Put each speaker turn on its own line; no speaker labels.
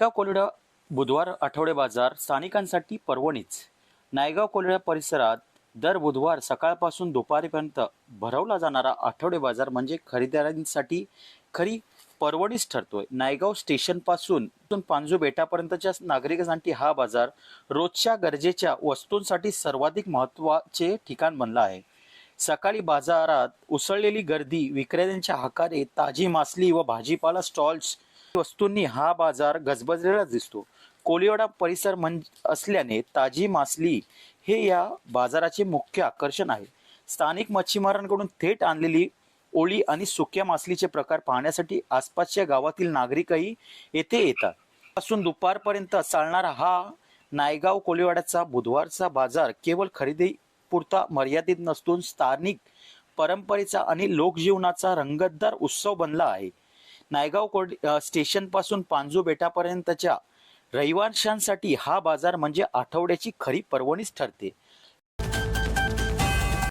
नायगाव कोलिडा बुधवार आठवडे बाजार स्थानिकांसाठी पर्वणीच. नायगाव कोलिडा परिसरात दर बुधवार सकाळपासून दुपारीपर्यंत भरवला जाणारा आठवडे बाजार म्हणजे खरेदीदारांसाठी खरी पर्वणीच ठरतोय. नायगाव स्टेशनपासून पांजू बेटापर्यंतच्या नागरिकांसाठी हा बाजार रोजच्या गरजेच्या वस्तूंसाठी सर्वाधिक महत्त्वाचे ठिकाण बनला आहे. सकाळी बाजारात उसळलेली गर्दी विक्रेत्यांच्या हकारे ताजी मासली व भाजीपाला स्टॉल्स वस्तूंनी हा बाजार गजबजलेला दिसतो. कोलिवाडा परिसर म्हण असल्याने ताजी मासली हे या बाजाराचे मुख्य आकर्षण आहे. स्थानिक मच्छीमारांकडून थेट आणलेली ओळी आणि सुक्या मासलीचे प्रकार पाहण्यासाठी आसपासच्या गावातील नागरिकही येथे येतात. पासून दुपारपर्यंत चालणारा हा नायगाव कोलिवाड्याचा बुधवारचा बाजार केवळ खरेदी पुरता मर्यादित नसून स्थानिक परंपरेचा आणि लोकजीवनाचा रंगतदार उत्सव बनला आहे. नायगाव कोड स्टेशनपासून पांजू बेटापर्यंतच्या रहिवाशांसाठी हा बाजार म्हणजे आठवड्याची खरी पर्वणीच ठरते.